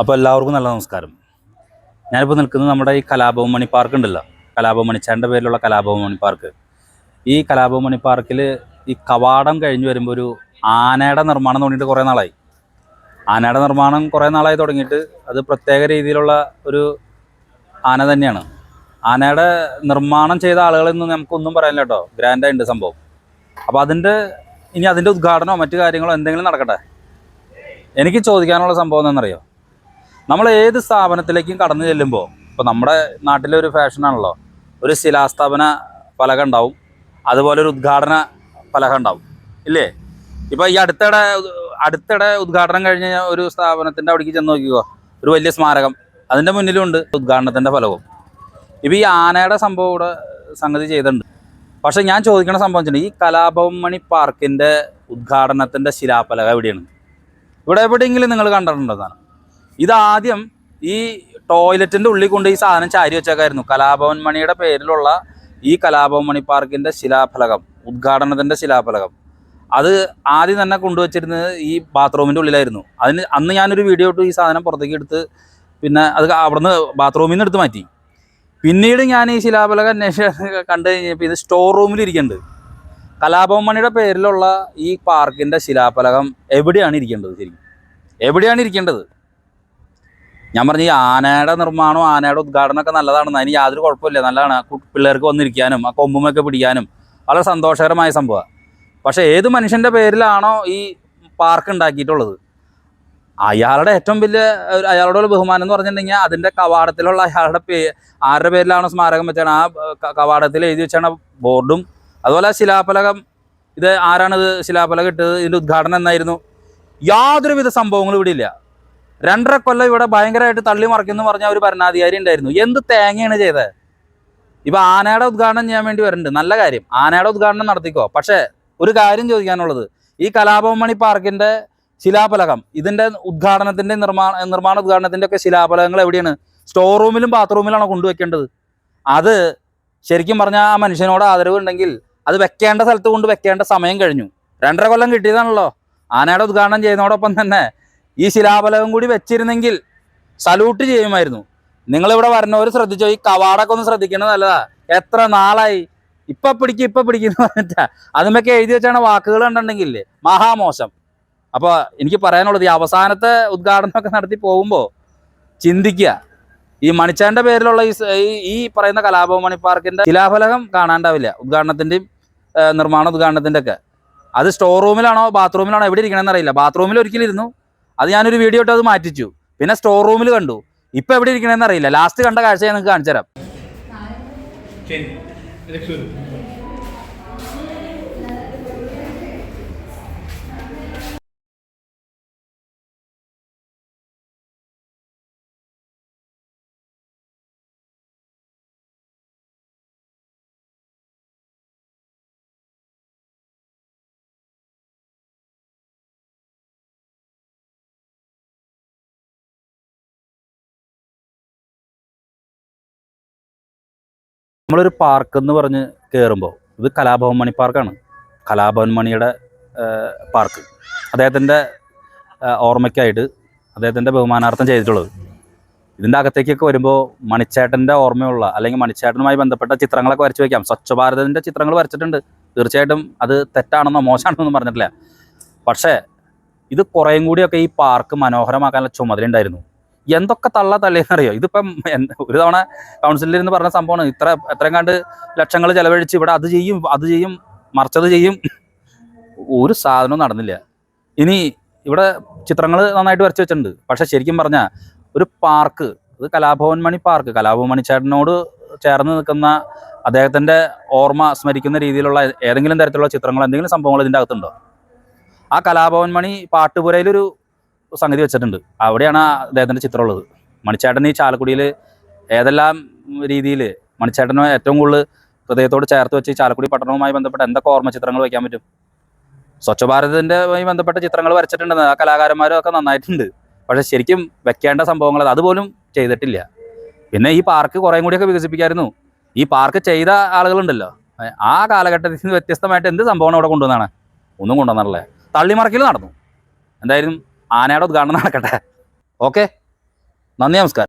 അപ്പോൾ എല്ലാവർക്കും നല്ല നമസ്കാരം. ഞാനിപ്പോൾ നിൽക്കുന്നത് നമ്മുടെ ഈ കലാഭവമണി പാർക്ക് ഉണ്ടല്ലോ. കലാഭവമണി മണിച്ചാന്റെ പേരിലുള്ള കലാഭവമണി പാർക്ക്. ഈ കലാഭവമണി പാർക്കിൽ ഈ കവാടം കഴിഞ്ഞ് വരുമ്പോൾ ഒരു ആനയുടെ നിർമ്മാണം തുടങ്ങിയിട്ട് കുറേ നാളായി. ആനയുടെ നിർമ്മാണം കുറേ നാളായി തുടങ്ങിയിട്ട് അത് പ്രത്യേക രീതിയിലുള്ള ഒരു ആന തന്നെയാണ്. ആനയുടെ നിർമ്മാണം ചെയ്ത ആളുകളെന്ന് നമുക്കൊന്നും പറയാനില്ല കേട്ടോ. ഗ്രാൻഡായിട്ടുണ്ട് സംഭവം. അപ്പോൾ അതിന്റെ ഇനി അതിന്റെ ഉദ്ഘാടനമോ മറ്റു കാര്യങ്ങളോ എന്തെങ്കിലും നടക്കട്ടെ? എനിക്ക് ചോദിക്കാനുള്ള സംഭവം എന്താണെന്നറിയോ? നമ്മൾ ഏത് സ്ഥാപനത്തിലേക്കും കടന്നു ചെല്ലുമ്പോൾ ഇപ്പോൾ നമ്മുടെ നാട്ടിലെ ഒരു ഫാഷനാണല്ലോ ഒരു ശിലാസ്ഥാപന പലക ഉണ്ടാവും. അതുപോലെ ഒരു ഉദ്ഘാടന പലക ഉണ്ടാവും. ഇല്ലേ? ഇപ്പോൾ ഈ അടുത്തിടെ അടുത്തിടെ ഉദ്ഘാടനം കഴിഞ്ഞ ഒരു സ്ഥാപനത്തിന്റെ അവിടേക്ക് ചെന്ന് നോക്കിക്കോ. ഒരു വലിയ സ്മാരകം. അതിന്റെ മുന്നിലുണ്ട് ഉദ്ഘാടനത്തിന്റെ ഫലവും. ഇപ്പോൾ ഈ ആനയുടെ സംഭവം ഇവിടെ സംഗതി ചെയ്തിട്ടുണ്ട്. പക്ഷേ ഞാൻ ചോദിക്കുന്ന സംഭവം വെച്ചിട്ടുണ്ടെങ്കിൽ ഈ കലാഭവൻ മണി പാർക്കിന്റെ ഉദ്ഘാടനത്തിന്റെ ശിലാഫലക എവിടെയാണ്? ഇവിടെ എവിടെയെങ്കിലും നിങ്ങൾ കണ്ടിട്ടുണ്ടോ സാധനം? ഇതാദ്യം ഈ ടോയ്ലറ്റിന്റെ ഉള്ളിൽ കൊണ്ട് ഈ സാധനം ചാരി വെച്ചേക്കായിരുന്നു. കലാഭവൻ മണിയുടെ പേരിലുള്ള ഈ കലാഭവൻ മണി പാർക്കിന്റെ ശിലാഫലകം ഉദ്ഘാടനത്തിന്റെ ശിലാഫലകം. അത് ആദ്യം തന്നെ കൊണ്ടുവച്ചിരുന്നത് ഈ ബാത്റൂമിന്റെ ഉള്ളിലായിരുന്നു. അതിന് അന്ന് ഞാനൊരു വീഡിയോ ഇട്ട് ഈ സാധനം പുറത്തേക്ക് എടുത്ത് പിന്നെ അത് അവിടുന്ന് ബാത്റൂമിൽ നിന്ന് എടുത്ത് മാറ്റി. പിന്നീട് ഞാൻ ഈ ശിലാഫലകം അന്വേഷണം കണ്ടു കഴിഞ്ഞപ്പോൾ ഇത് സ്റ്റോർ റൂമിൽ ഇരിക്കുന്നുണ്ട് കലാഭവൻ മണിയുടെ പേരിലുള്ള ഈ പാർക്കിന്റെ ശിലാഫലകം എവിടെയാണ് ഇരിക്കേണ്ടത് ശരിക്കും? എവിടെയാണ് ഇരിക്കേണ്ടത്? ഞാൻ പറഞ്ഞു ഈ ആനയുടെ നിർമ്മാണം ആനയുടെ ഉദ്ഘാടനമൊക്കെ നല്ലതാണെന്ന്. അതിന് യാതൊരു കുഴപ്പമില്ല. നല്ലതാണ്. പിള്ളേർക്ക് വന്നിരിക്കാനും ആ കൊമ്പുമൊക്കെ പിടിക്കാനും. വളരെ സന്തോഷകരമായ സംഭവമാണ്. പക്ഷേ ഏത് മനുഷ്യന്റെ പേരിലാണോ ഈ പാർക്ക് ഉണ്ടാക്കിയിട്ടുള്ളത്? അയാളുടെ ഏറ്റവും വലിയ അയാളുടെ ബഹുമാനം എന്ന് പറഞ്ഞിട്ടുണ്ടെങ്കിൽ അതിന്റെ കവാടത്തിലുള്ള അയാളുടെ പേ ആരുടെ പേരിലാണോ സ്മാരകം വെച്ചാണ് ആ കവാടത്തിൽ എഴുതി വെച്ചാണ് ബോർഡും. അതുപോലെ ശിലാഫലകം ഇത് ആരാണ് ഇത് ശിലാഫലകം ഇട്ടത്? ഇതിന്റെ ഉദ്ഘാടനം എന്നായിരുന്നു. യാതൊരുവിധ സംഭവങ്ങളും ഇവിടെ ഇല്ല. രണ്ടര കൊല്ലം ഇവിടെ ഭയങ്കരമായിട്ട് തള്ളി മറിക്കുന്നു പറഞ്ഞ ഒരു ഭരണാധികാരി ഉണ്ടായിരുന്നു. എന്ത് തേങ്ങയാണ് ചെയ്തത്? ഇപ്പൊ ആനയുടെ ഉദ്ഘാടനം ചെയ്യാൻ വേണ്ടി വരുന്നുണ്ട് നല്ല കാര്യം. ആനയുടെ ഉദ്ഘാടനം നടത്തിക്കോ. പക്ഷേ ഒരു കാര്യം ചോദിക്കാനുള്ളത്. ഈ കലാഭവമണി പാർക്കിന്റെ ശിലാഫലകം ഇതിന്റെ ഉദ്ഘാടനത്തിന്റെ നിർമ്മാണ നിർമ്മാണ ഉദ്ഘാടനത്തിന്റെ ഒക്കെ ശിലാഫലകങ്ങൾ എവിടെയാണ്? സ്റ്റോർ റൂമിലും ബാത്റൂമിലാണോ കൊണ്ടുവയ്ക്കേണ്ടത്? അത് ശരിക്കും പറഞ്ഞാൽ ആ മനുഷ്യനോട് ആദരവ് ഉണ്ടെങ്കിൽ അത് വെക്കേണ്ട സ്ഥലത്ത് കൊണ്ട് വെക്കേണ്ട സമയം കഴിഞ്ഞു. രണ്ടര കൊല്ലം കിട്ടിയതാണല്ലോ. ആനയുടെ ഉദ്ഘാടനം ചെയ്യുന്നതോടൊപ്പം തന്നെ ഈ ശിലാഫലകം കൂടി വെച്ചിരുന്നെങ്കിൽ സല്യൂട്ട് ചെയ്യുമായിരുന്നു. നിങ്ങളിവിടെ വരണവർ ശ്രദ്ധിച്ചോ? ഈ കവാടൊക്കെ ഒന്ന് ശ്രദ്ധിക്കണം നല്ലതാ. എത്ര നാളായി? ഇപ്പൊ പിടിക്കും ഇപ്പൊ പിടിക്കുന്നു പറഞ്ഞിട്ടാ. അതുമൊക്കെ എഴുതി വെച്ചാണ് വാക്കുകൾ കണ്ടിട്ടുണ്ടെങ്കിലേ മഹാമോശം. അപ്പോൾ എനിക്ക് പറയാനുള്ളത് ഈ അവസാനത്തെ ഉദ്ഘാടനമൊക്കെ നടത്തി പോകുമ്പോൾ ചിന്തിക്കുക. ഈ മണിച്ചാന്റെ പേരിലുള്ള ഈ ഈ- പറയുന്ന കലാഭവ മണി പാർക്കിന്റെ ശിലാഫലകം കാണാണ്ടാവില്ല. ഉദ്ഘാടനത്തിന്റെയും നിർമ്മാണ ഉദ്ഘാടനത്തിന്റെ ഒക്കെ അത് സ്റ്റോർ റൂമിലാണോ ബാത്റൂമിലാണോ എവിടെ ഇരിക്കണമെന്ന് അറിയില്ല. ബാത്റൂമിൽ ഒരിക്കലും ഇരുന്നു. അത് ഞാനൊരു വീഡിയോ ഇട്ട് അത് മാറ്റിച്ചു. പിന്നെ സ്റ്റോർ റൂമിൽ കണ്ടു. ഇപ്പൊ എവിടെ ഇരിക്കണമെന്ന് അറിയില്ല. ലാസ്റ്റ് കണ്ട കാഴ്ച ഞാൻ നിങ്ങൾക്ക് കാണിച്ചു തരാം നമ്മളൊരു പാർക്ക് എന്ന് പറഞ്ഞ് കയറുമ്പോൾ ഇത് കലാഭവൻ മണി പാർക്കാണ് കലാഭവൻ മണിയുടെ പാർക്ക് അദ്ദേഹത്തിന്റെ ഓർമ്മയ്ക്കായിട്ട് അദ്ദേഹത്തിന്റെ ബഹുമാനാർത്ഥം ചെയ്തിട്ടുള്ളത്. ഇതിന്റെ അകത്തേക്കൊക്കെ വരുമ്പോൾ മണിച്ചേട്ടന്റെ ഓർമ്മയുള്ള അല്ലെങ്കിൽ മണിച്ചേട്ടനുമായി ബന്ധപ്പെട്ട ചിത്രങ്ങളൊക്കെ വരച്ച് വയ്ക്കാം സ്വച്ഛ ഭാരതത്തിന്റെ ചിത്രങ്ങൾ വരച്ചിട്ടുണ്ട്. തീർച്ചയായിട്ടും അത് തെറ്റാണെന്നോ മോശമാണെന്നോ പറഞ്ഞിട്ടില്ല. പക്ഷേ ഇത് കുറേയും കൂടിയൊക്കെ ഈ പാർക്ക് മനോഹരമാക്കാനുള്ള ചുമതല ഉണ്ടായിരുന്നു എന്തൊക്കെ തള്ള തള്ളിയെന്നറിയോ ഇതിപ്പം ഒരു തവണ കൗൺസിലിൽ ഇരുന്ന് പറഞ്ഞ സംഭവമാണ്. ഇത്ര എത്രയും കണ്ട് ലക്ഷങ്ങൾ ചെലവഴിച്ച് ഇവിടെ അത് ചെയ്യും അത് ചെയ്യും മറിച്ചത് ചെയ്യും. ഒരു സാധനവും നടന്നില്ല. ഇനി ഇവിടെ ചിത്രങ്ങൾ നന്നായിട്ട് വരച്ച് വെച്ചിട്ടുണ്ട്. പക്ഷെ ശരിക്കും പറഞ്ഞാൽ ഒരു പാർക്ക് അത് കലാഭവൻ മണി പാർക്ക് കലാഭവൻ മണി ചേട്ടനോട് ചേർന്ന് നിൽക്കുന്ന അദ്ദേഹത്തിന്റെ ഓർമ്മ സ്മരിക്കുന്ന രീതിയിലുള്ള ഏതെങ്കിലും തരത്തിലുള്ള ചിത്രങ്ങൾ എന്തെങ്കിലും സംഭവങ്ങൾ ഇതിന്റെ അകത്തുണ്ടോ? ആ കലാഭവൻ മണി പാട്ടുപുരയിലൊരു സംഗതി വെച്ചിട്ടുണ്ട്. അവിടെയാണ് അദ്ദേഹത്തിന്റെ ചിത്രമുള്ളത്. മണിച്ചേട്ടൻ ഈ ചാലക്കുടിയിൽ ഏതെല്ലാം രീതിയിൽ മണിച്ചേട്ടന് ഏറ്റവും കൂടുതൽ ഹൃദയത്തോട് ചേർത്ത് വെച്ച് ചാലക്കുടി പട്ടണവുമായി ബന്ധപ്പെട്ട എന്തൊക്കെ ഓർമ്മ ചിത്രങ്ങൾ വയ്ക്കാൻ പറ്റും? സ്വച്ഛ ഭാരതിന്റെമായി ബന്ധപ്പെട്ട ചിത്രങ്ങൾ വരച്ചിട്ടുണ്ട് ആ കലാകാരന്മാരും ഒക്കെ നന്നായിട്ടുണ്ട്. പക്ഷേ ശരിക്കും വെക്കേണ്ട സംഭവങ്ങൾ അതുപോലും ചെയ്തിട്ടില്ല. പിന്നെ ഈ പാർക്ക് കുറേ കൂടിയൊക്കെ വികസിപ്പിക്കായിരുന്നു. ഈ പാർക്ക് ചെയ്ത ആളുകളുണ്ടല്ലോ. ആ കാലഘട്ടത്തിൽ നിന്ന് വ്യത്യസ്തമായിട്ട് എന്ത് സംഭവമാണ് അവിടെ കൊണ്ടുവന്നാണ് ഒന്നും കൊണ്ടുവന്നാണല്ലേ തള്ളിമറക്കിൽ നടന്നു. എന്തായാലും ആനയുടെ ഉദ്ഘാടനം നടക്കട്ടെ. ഓക്കെ? നന്ദി നമസ്കാരം.